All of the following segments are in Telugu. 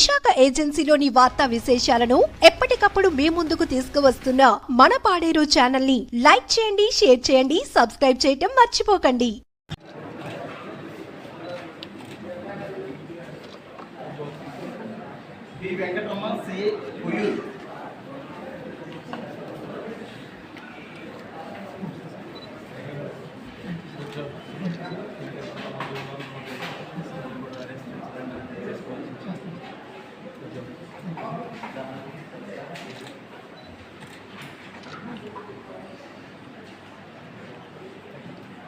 విశాఖ ఏజెన్సీలోని వార్తా విశేషాలను ఎప్పటికప్పుడు మీ ముందుకు తీసుకువస్తున్న మన పాడేరు ఛానల్ని లైక్ చేయండి షేర్ చేయండి సబ్స్క్రైబ్ చేయటం మర్చిపోకండి. B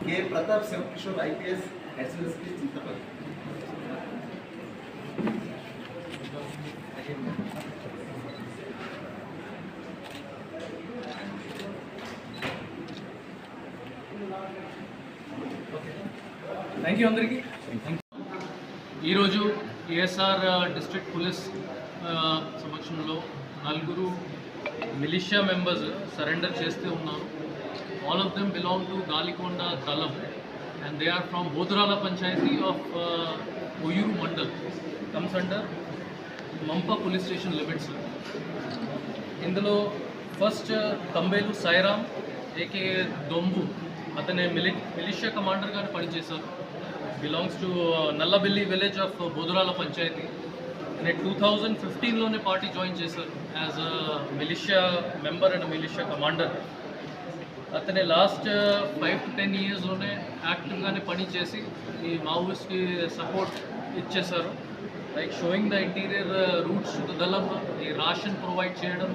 K Pratap Shivakishore IPS SLSP Chintapalli. Thank you అందరికీ. ఈరోజు ఏఎస్ఆర్ డిస్ట్రిక్ట్ పోలీస్ సమక్షంలో నలుగురు మిలిషియా మెంబర్స్ సరెండర్ చేస్తూ ఉన్నారు all of belong belong to Galikonda and and they are from Panchayati panchayat of Oyuru mandal comes under Mampa police station limits ఇందులో ఫస్ట్ తంబేలు సాయిరామ్ ఏకే దొంబు అతని మిలి మిలిషియా కమాండర్గా పనిచేశారు. Belongs to Nallabelli village of Bodhurala panchayat నేను టూ థౌజండ్ ఫిఫ్టీన్లోనే పార్టీ జాయిన్ చేశారు as a militia member and militia commander అతని last uh, five to ten ఇయర్స్లోనే యాక్టివ్గానే పనిచేసి ఈ మావోయిస్ట్కి సపోర్ట్ ఇచ్చేశారు. Like showing the interior routes to దళం ఈ రాషన్ ప్రొవైడ్ చేయడం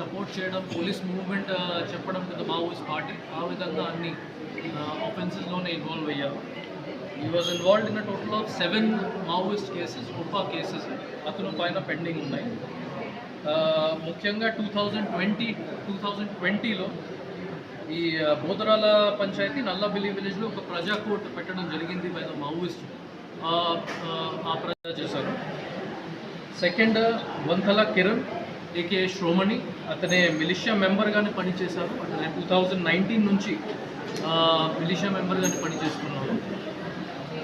సపోర్ట్ చేయడం పోలీస్ మూవ్మెంట్ uh, చెప్పడం టు ద మావోయిస్ట్ పార్టీ ఆ విధంగా అన్ని uh, ఆఫెన్సెస్లోనే ఇన్వాల్వ్ అయ్యారు. ఈ was involved in total of seven Maoist cases ఉపా cases అతను పైన పెండింగ్ ఉన్నాయి. ముఖ్యంగా two thousand twenty two thousand ట్వంటీలో ఈ బోధరాల బోదరాల పంచాయతీ నల్లబిల్లి విలేజ్లో ఒక ప్రజా కోర్టు పెట్టడం జరిగింది బై ద మావోయిస్ట్ ఆ ప్రజా చేశారు. సెకండ్ వంతల కిరణ్ ఏకే శ్రోమణి అతనే మిలిషియా మెంబర్గానే పనిచేశారు. అతనే టూ థౌజండ్ నైన్టీన్ నుంచి మిలిషియా మెంబర్గానే పనిచేస్తున్నారు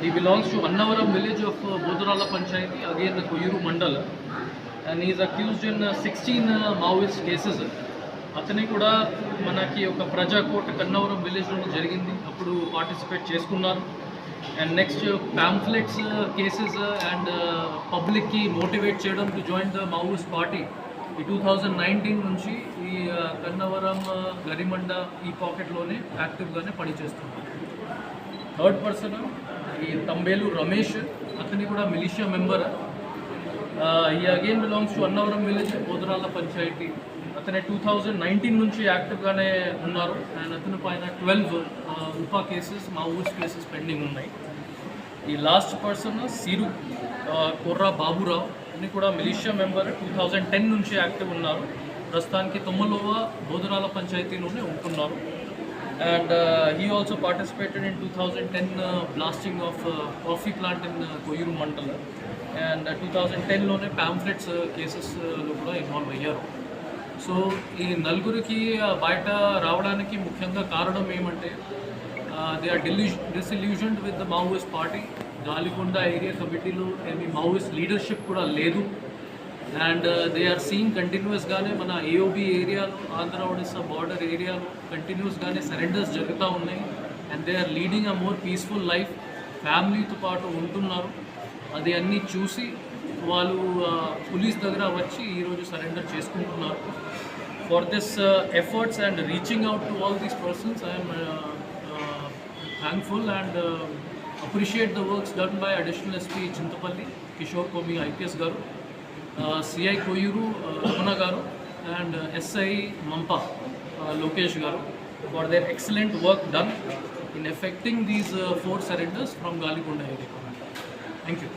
ఈ belongs to Annavaram village of Bodarala panchayat again Koyyuru mandal. And is accused in sixteen Maoist cases అతని కూడా మనకి ఒక ప్రజాకోట కన్నవరం విలేజ్లో జరిగింది. అప్పుడు పార్టిసిపేట్ చేసుకున్నారు. And next pamphlets cases and పబ్లిక్కి మోటివేట్ చేయడం to join the Maoist party ఈ టూ థౌజండ్ నైన్టీన్ నుంచి ఈ uh, కన్నవరం uh, గరిమండ ఈ పాకెట్లోనే యాక్టివ్గానే పనిచేస్తున్నారు థర్డ్ పర్సన్ ఈ తంబేలు రమేష్ అతని కూడా మిలిషియా మెంబర్ ఈ again belongs to Annavaram village Bodhanala panchayat. అతనే టూ థౌజండ్ నైన్టీన్ నుంచి యాక్టివ్గానే ఉన్నారు. అండ్ అతని పైన ట్వెల్వ్ ఉపా కేసెస్ మా ఊర్స్ కేసెస్ పెండింగ్ ఉన్నాయి. ఈ లాస్ట్ పర్సన్ సిరు ఆ, కొర్రా బాబురావు. అని కూడా militia member two thousand ten నుంచి యాక్టివ్ ఉన్నారు. ప్రస్తుతానికి తొమ్మలోవ బోధనాల పంచాయతీలోనే ఉంటున్నారు. And he also participated in two thousand ten blasting of coffee plant in Koyyuru mandal and two thousand టెన్లోనే pamphlets కేసెస్లో కూడా ఇన్వాల్వ్ అయ్యారు. సో ఈ నలుగురికి బయట రావడానికి ముఖ్యంగా కారణం ఏమంటే they are deluge disillusioned with the Maoist party Galikonda area కమిటీలో ఏమి మావోయిస్ట్ లీడర్షిప్ కూడా లేదు. అండ్ దే ఆర్ సీయింగ్ కంటిన్యూస్గానే మన ఏఓబి ఏరియాలో ఆంధ్ర ఒడిస్సా బార్డర్ ఏరియాలో కంటిన్యూస్గానే సరెండర్స్ జరుగుతూ ఉన్నాయి. And they are leading a more peaceful life ఫ్యామిలీతో పాటు ఉంటున్నారు. అది అన్నీ చూసి వాళ్ళు పోలీస్ దగ్గర వచ్చి ఈరోజు సరెండర్ చేసుకుంటున్నారు. For this efforts and reaching out to all these persons I'm thankful and appreciate the works done by additional SP Chintapalli Kishore Komi IPS గారు సిఐ కొయ్యూరు రమణ గారు అండ్ ఎస్ఐ మంప లోకేష్ గారు for their excellent work done in effecting these four surrenders from Galikonda area thank you